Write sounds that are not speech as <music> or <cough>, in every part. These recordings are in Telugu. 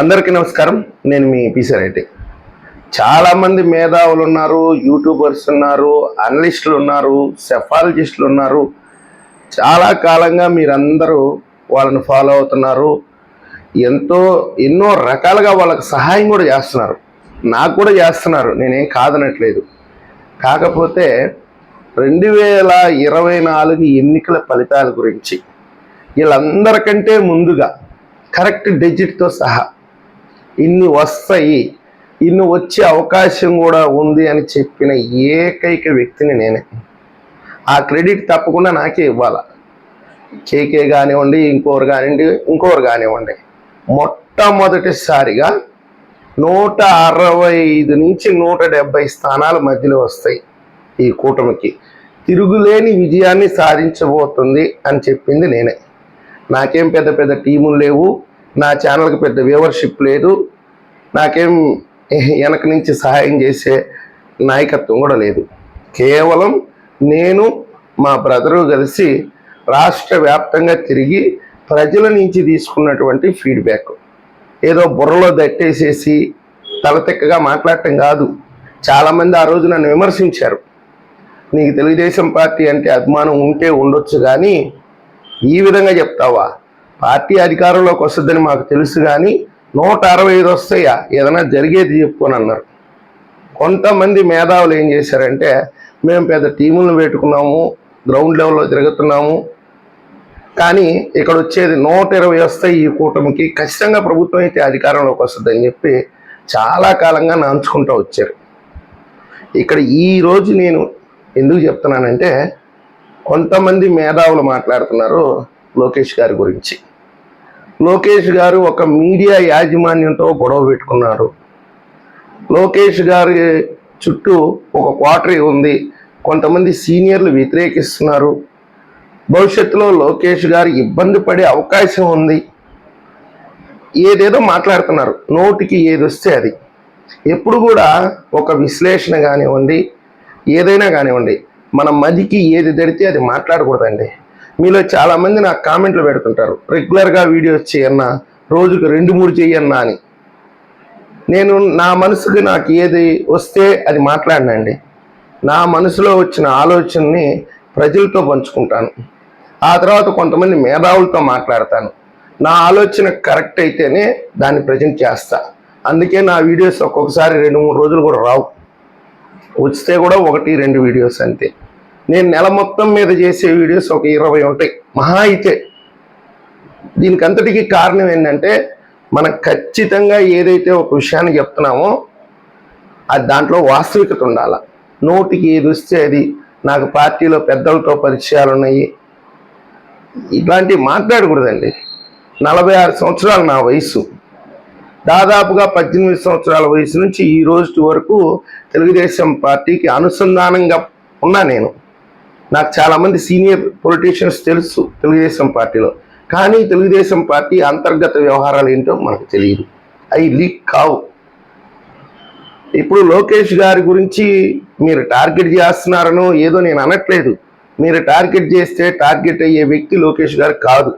అందరికీ నమస్కారం. నేను మీ పిసిరెడ్డి చాలామంది మేధావులు ఉన్నారు యూట్యూబర్స్ ఉన్నారు అనలిస్టులు ఉన్నారు సెఫాలజిస్టులు ఉన్నారు. చాలా కాలంగా మీరందరూ వాళ్ళని ఫాలో అవుతున్నారు. ఎంతో ఎన్నో రకాలుగా వాళ్ళకి సహాయం కూడా చేస్తున్నారు. నాకు కూడా చేస్తున్నారు. నేనేం కాదనట్లేదు. కాకపోతే రెండు వేల ఇరవై నాలుగు ఎన్నికల ఫలితాల గురించి వీళ్ళందరికంటే ముందుగా కరెక్ట్ డిజిట్తో సహా ఇన్ని వస్తాయి ఇన్ని వచ్చే అవకాశం కూడా ఉంది అని చెప్పిన ఏకైక వ్యక్తిని నేనే. ఆ క్రెడిట్ తప్పకుండా నాకే ఇవ్వాల? కేకే కానివ్వండి ఇంకోరు కానివ్వండి ఇంకోరు కానివ్వండి. మొట్టమొదటిసారిగా నూట అరవై ఐదు నుంచి నూట డెబ్బై స్థానాల మధ్యలో వస్తాయి ఈ కూటమికి. తిరుగులేని విజయాన్ని సాధించబోతుంది అని చెప్పింది నేనే. నాకేం పెద్ద పెద్ద టీములు లేవు నా ఛానల్కి పెద్ద వ్యూవర్షిప్ లేదు. నాకేం వెనక నుంచి సహాయం చేసే నాయకత్వం కూడా లేదు. కేవలం నేను మా బ్రదరు కలిసి రాష్ట్ర వ్యాప్తంగా తిరిగి ప్రజల నుంచి తీసుకున్నటువంటి ఫీడ్బ్యాక్ ఏదో బుర్రలో దట్టేసేసి తలతెక్కగా మాట్లాడటం కాదు. చాలామంది ఆ రోజు నన్ను విమర్శించారు. నీకు తెలుగుదేశం పార్టీ అంటే అభిమానం ఉంటే ఉండొచ్చు కానీ ఈ విధంగా చెప్తావా? పార్టీ అధికారంలోకి వస్తుందని మాకు తెలుసు కానీ నూట అరవై ఐదు వస్తాయా? ఏదైనా జరిగేది చెప్పుకొని అన్నారు. కొంతమంది మేధావులు ఏం చేశారంటే మేము పెద్ద టీములను పెట్టుకున్నాము గ్రౌండ్ లెవెల్లో తిరుగుతున్నాము కానీ ఇక్కడ వచ్చేది నూట ఇరవై వస్తాయి ఈ కూటమికి ఖచ్చితంగా ప్రభుత్వం అయితే అధికారంలోకి వస్తుందని చెప్పి చాలా కాలంగా నాంచుకుంటూ వచ్చారు. ఇక్కడ ఈరోజు నేను ఎందుకు చెప్తున్నానంటే కొంతమంది మేధావులు మాట్లాడుతున్నారు లోకేష్ గారి గురించి. లోకేష్ గారు ఒక మీడియా యాజమాన్యంతో గొడవ పెట్టుకున్నారు. లోకేష్ గారి చుట్టూ ఒక క్వార్టరీ ఉంది. కొంతమంది సీనియర్లు వ్యతిరేకిస్తున్నారు. భవిష్యత్తులో లోకేష్ గారు ఇబ్బంది పడే అవకాశం ఉంది. ఏదేదో మాట్లాడుతున్నారు. నోటికి ఏది వస్తే అది. ఎప్పుడు కూడా ఒక విశ్లేషణ కానివ్వండి ఏదైనా కానివ్వండి మన మదికి ఏది దడితే అది మాట్లాడకూడదండి. మీలో చాలామంది నాకు కామెంట్లు పెడుతుంటారు. రెగ్యులర్గా వీడియోస్ చేయన్నా రోజుకు రెండు మూడు చెయ్యన్నా అని. నేను నా మనసుకు నాకు ఏది వస్తే అది మాట్లాడినండి. నా మనసులో వచ్చిన ఆలోచనని ప్రజలతో పంచుకుంటాను. ఆ తర్వాత కొంతమంది మేధావులతో మాట్లాడతాను. నా ఆలోచన కరెక్ట్ అయితేనే దాన్ని ప్రజెంట్ చేస్తా. అందుకే నా వీడియోస్ ఒక్కొక్కసారి రెండు మూడు రోజులు కూడా రావు. వస్తే కూడా ఒకటి రెండు వీడియోస్ అంతే. నేను నెల మొత్తం మీద చేసే వీడియోస్ ఒక ఇరవై ఉంటాయి. మహా అయితే. దీనికి కారణం ఏంటంటే మనం ఖచ్చితంగా ఏదైతే ఒక విషయాన్ని చెప్తున్నామో అది దాంట్లో వాస్తవికత ఉండాల. నోటికి ఏది వస్తే అది నాకు పార్టీలో పెద్దలతో పరిచయాలు ఉన్నాయి. ఇట్లాంటివి మాట్లాడకూడదండి. నలభై ఆరు సంవత్సరాలు నా వయసు దాదాపుగా పద్దెనిమిది సంవత్సరాల వయసు నుంచి ఈ రోజు వరకు తెలుగుదేశం పార్టీకి అనుసంధానంగా ఉన్నా నేను. నాకు చాలామంది సీనియర్ పొలిటీషియన్స్ తెలుసు తెలుగుదేశం పార్టీలో. కానీ తెలుగుదేశం పార్టీ అంతర్గత వ్యవహారాలు ఏంటో మనకు తెలియదు. అవి లీక్ కావు. ఇప్పుడు లోకేష్ గారి గురించి మీరు టార్గెట్ చేస్తున్నారనో ఏదో నేను అనట్లేదు. మీరు టార్గెట్ చేస్తే టార్గెట్ అయ్యే వ్యక్తి లోకేష్ గారు కాదు.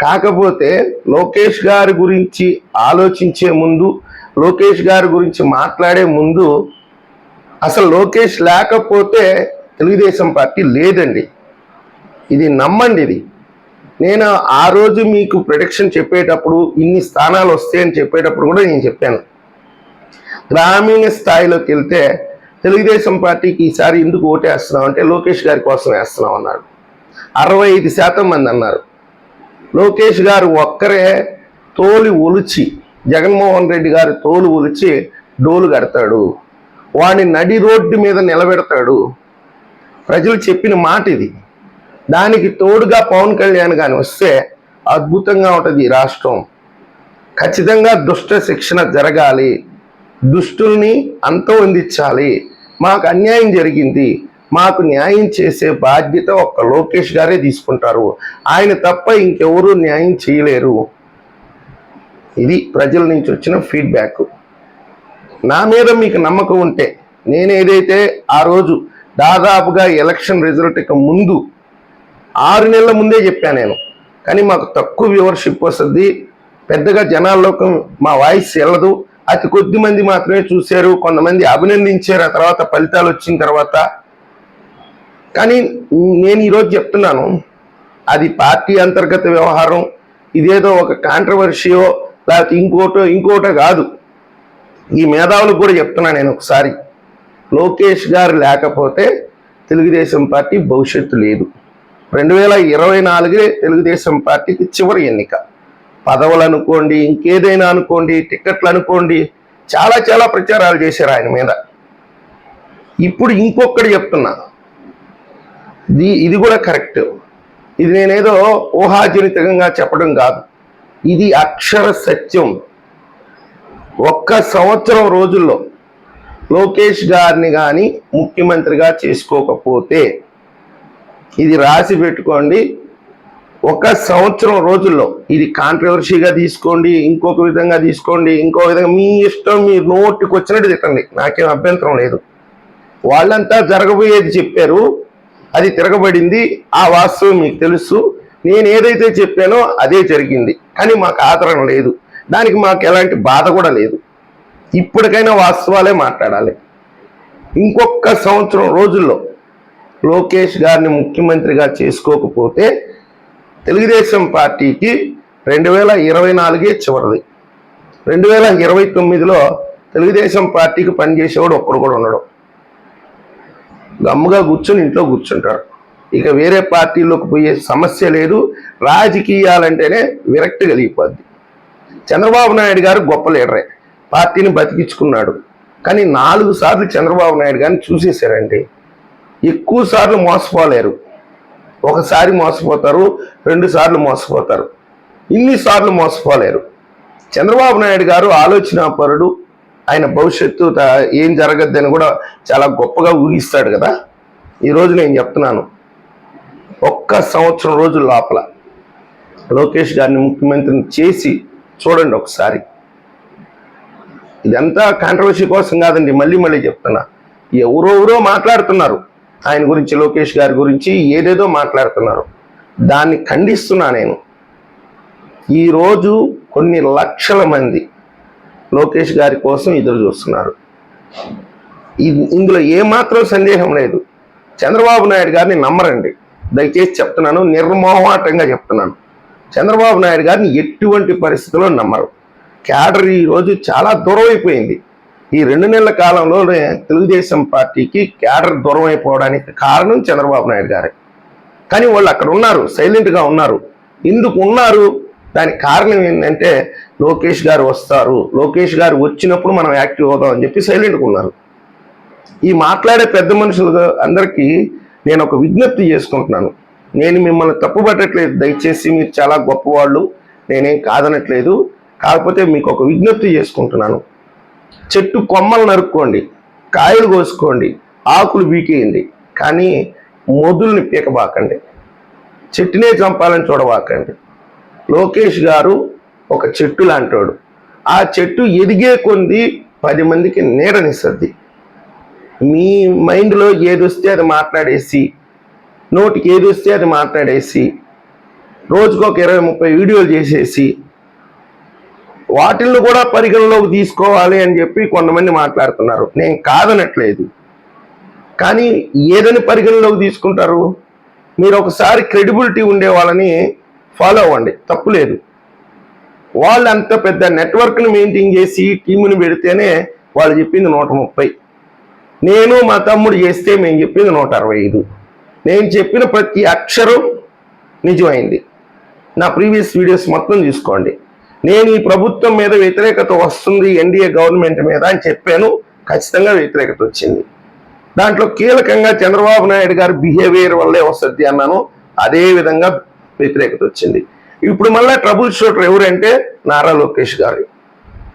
కాకపోతే లోకేష్ గారి గురించి ఆలోచించే ముందు లోకేష్ గారి గురించి మాట్లాడే ముందు అసలు లోకేష్ లేకపోతే తెలుగుదేశం పార్టీ లేదండి. ఇది నమ్మండి ఇది. నేను ఆ రోజు మీకు ప్రొడక్షన్ చెప్పేటప్పుడు ఇన్ని స్థానాలు వస్తాయని చెప్పేటప్పుడు కూడా నేను చెప్పాను. గ్రామీణ స్థాయిలోకి వెళ్తే తెలుగుదేశం పార్టీకి ఈసారి ఎందుకు ఓటేస్తున్నాం అంటే లోకేష్ గారి కోసం వేస్తున్నాం అన్నారు. అరవై ఐదు శాతం మంది అన్నారు. లోకేష్ గారు ఒక్కరే తోలు ఒలిచి జగన్మోహన్ రెడ్డి గారు తోలు ఒలిచి డోలు కడతాడు. వాడిని నడి రోడ్డు మీద నిలబెడతాడు. ప్రజలు చెప్పిన మాట ఇది దానికి తోడుగా పవన్ కళ్యాణ్ కానీ వస్తే అద్భుతంగా ఉంటుంది ఈ రాష్ట్రం. ఖచ్చితంగా దుష్ట శిక్షణ జరగాలి. దుష్టుల్ని అంతమొందించాలి మాకు అన్యాయం జరిగింది. మాకు న్యాయం చేసే బాధ్యత ఒక్క లోకేష్ గారే తీసుకుంటారు. ఆయన తప్ప ఇంకెవరూ న్యాయం చేయలేరు. ఇది ప్రజల నుంచి వచ్చిన ఫీడ్బ్యాక్. నా మీద మీకు నమ్మకం ఉంటే నేను ఏదైతే ఆ రోజు దాదాపుగా ఎలక్షన్ రిజల్ట్కి ముందు ఆరు నెలల ముందే చెప్పాను నేను. కానీ మాకు తక్కువ వ్యూవర్షిప్ వస్తుంది. పెద్దగా జనాల్లోకి మా వాయిస్ వెళ్ళదు. అతి కొద్ది మంది మాత్రమే చూశారు. కొంతమంది అభినందించారు. ఆ తర్వాత ఫలితాలు వచ్చిన తర్వాత. కానీ నేను ఈరోజు చెప్తున్నాను. అది పార్టీ అంతర్గత వ్యవహారం. ఇదేదో ఒక కాంట్రవర్షియో లేకపోతే ఇంకోటో ఇంకోటో కాదు. ఈ మేధావులకు కూడా చెప్తున్నా నేను ఒకసారి. లోకేష్ గారు లేకపోతే తెలుగుదేశం పార్టీ భవిష్యత్తు లేదు. రెండు వేల ఇరవై నాలుగే తెలుగుదేశం పార్టీకి చివరి ఎన్నిక. పదవులు అనుకోండి ఇంకేదైనా అనుకోండి టికెట్లు అనుకోండి చాలా చాలా ప్రచారాలు చేశారు ఆయన మీద. ఇప్పుడు ఇంకొకటి చెప్తున్నా. ఇది ఇది కూడా కరెక్ట్. ఇది నేనేదో ఊహాజనితంగా చెప్పడం కాదు. ఇది అక్షర సత్యం. ఒక్క సంవత్సరం రోజుల్లో లోకేష్ గారిని కానీ ముఖ్యమంత్రిగా చేసుకోకపోతే ఇది రాసి పెట్టుకోండి. ఒక సంవత్సరం రోజుల్లో ఇది కాంట్రవర్సీగా తీసుకోండి ఇంకొక విధంగా తీసుకోండి ఇంకో విధంగా మీ ఇష్టం మీ నోటికి వచ్చినట్టు తిట్టండి. నాకేం అభ్యంతరం లేదు. వాళ్ళంతా జరగబోయేది చెప్పారు అది తిరగబడింది ఆ వాస్తవం మీకు తెలుసు. నేను ఏదైతే చెప్పానో అదే జరిగింది. కానీ మాకు ఆదరణ లేదు. దానికి మాకు ఎలాంటి బాధ కూడా లేదు. ఇప్పటికైనా వాస్తవాలే మాట్లాడాలి. ఇంకొక సంవత్సరం రోజుల్లో లోకేష్ గారిని ముఖ్యమంత్రిగా చేసుకోకపోతే తెలుగుదేశం పార్టీకి రెండు వేల ఇరవై నాలుగే చివరిది. రెండు వేల ఇరవై తొమ్మిదిలో తెలుగుదేశం పార్టీకి పనిచేసేవాడు ఒక్కడు కూడా ఉండడు. గమ్ముగా కూర్చొని ఇంట్లో కూర్చుంటాడు. ఇక వేరే పార్టీలోకి పోయే సమస్య లేదు. రాజకీయాలంటేనే విరక్తి కలిగిపోద్ది. చంద్రబాబు నాయుడు గారు గొప్ప లీడరే. పార్టీని బతికించుకున్నాడు. కానీ నాలుగు సార్లు చంద్రబాబు నాయుడు గారిని చూసేశారండి. ఎక్కువ సార్లు మోసపోలేరు. ఒకసారి మోసపోతారు రెండు సార్లు మోసపోతారు. ఇన్ని సార్లు మోసపోలేరు. చంద్రబాబు నాయుడు గారు ఆలోచన పరుడు ఆయన భవిష్యత్తు ఏం జరగద్దని కూడా చాలా గొప్పగా ఊహిస్తాడు కదా. ఈరోజు నేను చెప్తున్నాను. ఒక్క సంవత్సరం రోజుల లోపల లోకేష్ గారిని ముఖ్యమంత్రిని చేసి చూడండి ఒకసారి. ఇదంతా కాంట్రవర్సీ కోసం కాదండి మళ్ళీ మళ్ళీ చెప్తున్నా. ఎవరెవరో మాట్లాడుతున్నారు. ఆయన గురించి లోకేష్ గారి గురించి ఏదేదో మాట్లాడుతున్నారు. దాన్ని ఖండిస్తున్నా నేను. ఈరోజు కొన్ని లక్షల మంది లోకేష్ గారి కోసం ఎదురు చూస్తున్నారు. ఇందులో ఏమాత్రం సందేహం లేదు. చంద్రబాబు నాయుడు గారిని నమ్మరండి. దయచేసి చెప్తున్నాను నిర్మోహాటంగా చెప్తున్నాను. చంద్రబాబు నాయుడు గారిని ఎటువంటి పరిస్థితుల్లో నమ్మరు. క్యాడర్ ఈ రోజు చాలా దూరం అయిపోయింది. ఈ రెండు నెలల కాలంలోనే తెలుగుదేశం పార్టీకి క్యాడర్ దూరం అయిపోవడానికి కారణం చంద్రబాబు నాయుడు గారే. కానీ వాళ్ళు అక్కడ ఉన్నారు సైలెంట్గా ఉన్నారు. ఎందుకు ఉన్నారు? దానికి కారణం ఏంటంటే లోకేష్ గారు వస్తారు. లోకేష్ గారు వచ్చినప్పుడు మనం యాక్టివ్ అవుదాం అని చెప్పి సైలెంట్గా ఉన్నారు. ఈ మాట్లాడే పెద్ద మనుషులు అందరికీ నేను ఒక విజ్ఞప్తి చేసుకుంటున్నాను. నేను మిమ్మల్ని తప్పుపట్టట్లేదు. దయచేసి మీరు చాలా గొప్పవాళ్ళు. నేనేం కాదనట్లేదు. కాకపోతే మీకు ఒక విజ్ఞప్తి చేసుకుంటున్నాను. చెట్టు కొమ్మలు నరుక్కోండి కాయలు కోసుకోండి ఆకులు బీకేయండి కానీ మొదుల్ని పీకబాకండి. చెట్టునే చంపాలని చూడబాకండి. లోకేష్ గారు ఒక చెట్టు లాంటోడు. ఆ చెట్టు ఎదిగే కొంది పది మందికి నీడనిస్తుంది. మీ మైండ్లో ఏది వస్తే అది మాట్లాడేసి నోటికి ఏది వస్తే అది మాట్లాడేసి రోజుకొక ఒక ఇరవై ముప్పై వీడియోలు చేసేసి వాటిల్లో కూడా పరిగణలోకి తీసుకోవాలి అని చెప్పి కొంతమంది మాట్లాడుతున్నారు. నేను కాదనట్లేదు. కానీ ఏదని పరిగణలోకి తీసుకుంటారు? మీరు ఒకసారి క్రెడిబిలిటీ ఉండే వాళ్ళని ఫాలో అవ్వండి. తప్పులేదు వాళ్ళు అంత పెద్ద నెట్వర్క్ని మెయింటైన్ చేసి టీముని పెడితేనే వాళ్ళు చెప్పింది నూట ముప్పై. నేను మా తమ్ముడు చేస్తే మేము చెప్పింది నూట అరవై ఐదు. నేను చెప్పిన ప్రతి అక్షరం నిజమైంది. నా ప్రీవియస్ వీడియోస్ మొత్తం తీసుకోండి నేను ఈ ప్రభుత్వం మీద వ్యతిరేకత వస్తుంది ఎన్డీఏ గవర్నమెంట్ మీద అని చెప్పాను. ఖచ్చితంగా వ్యతిరేకత వచ్చింది. దాంట్లో కీలకంగా చంద్రబాబు నాయుడు గారి బిహేవియర్ వల్లే వస్తుంది అన్నాను. అదే విధంగా వ్యతిరేకత వచ్చింది. ఇప్పుడు మళ్ళీ ట్రబుల్ షూటర్ ఎవరంటే నారా లోకేష్ గారు.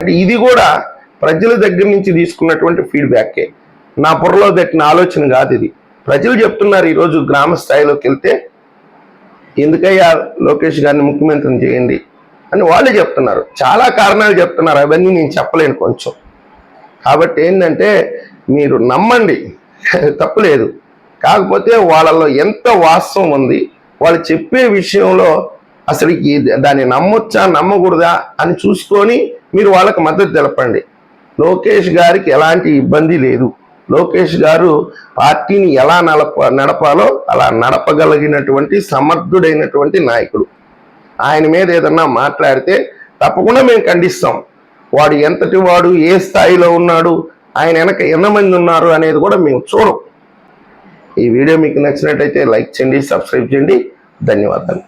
అంటే ఇది కూడా ప్రజల దగ్గర నుంచి తీసుకున్నటువంటి ఫీడ్బ్యాకే. నా పొరలో దట్టిన ఆలోచన కాదు ఇది. ప్రజలు చెప్తున్నారు ఈరోజు గ్రామ స్థాయిలోకి వెళ్తే ఎందుకయ్యా లోకేష్ గారిని ముఖ్యమంత్రిని చేయండి? అని వాళ్ళే చెప్తున్నారు. చాలా కారణాలు చెప్తున్నారు. అవన్నీ నేను చెప్పలేను కొంచెం. కాబట్టి ఏంటంటే మీరు నమ్మండి. <laughs> తప్పులేదు కాకపోతే వాళ్ళలో ఎంత వాస్తవం ఉంది వాళ్ళు చెప్పే విషయంలో అసలు ఈ దాన్ని నమ్మొచ్చా నమ్మకూడదా అని చూసుకొని మీరు వాళ్ళకి మద్దతు తెలపండి. లోకేష్ గారికి ఎలాంటి ఇబ్బంది లేదు. లోకేష్ గారు పార్టీని ఎలా నడప నడపాలో అలా నడపగలిగినటువంటి సమర్థుడైనటువంటి నాయకుడు. ఆయన మీద ఏదన్నా మాట్లాడితే తప్పకుండా మేము ఖండిస్తాం. వాడు ఎంతటి వాడు ఏ స్థాయిలో ఉన్నాడు ఆయన వెనక ఎంతమంది ఉన్నారు అనేది కూడా మేము చూడం. ఈ వీడియో మీకు నచ్చినట్టయితే లైక్ చేయండి సబ్స్క్రైబ్ చేయండి. ధన్యవాదాలు.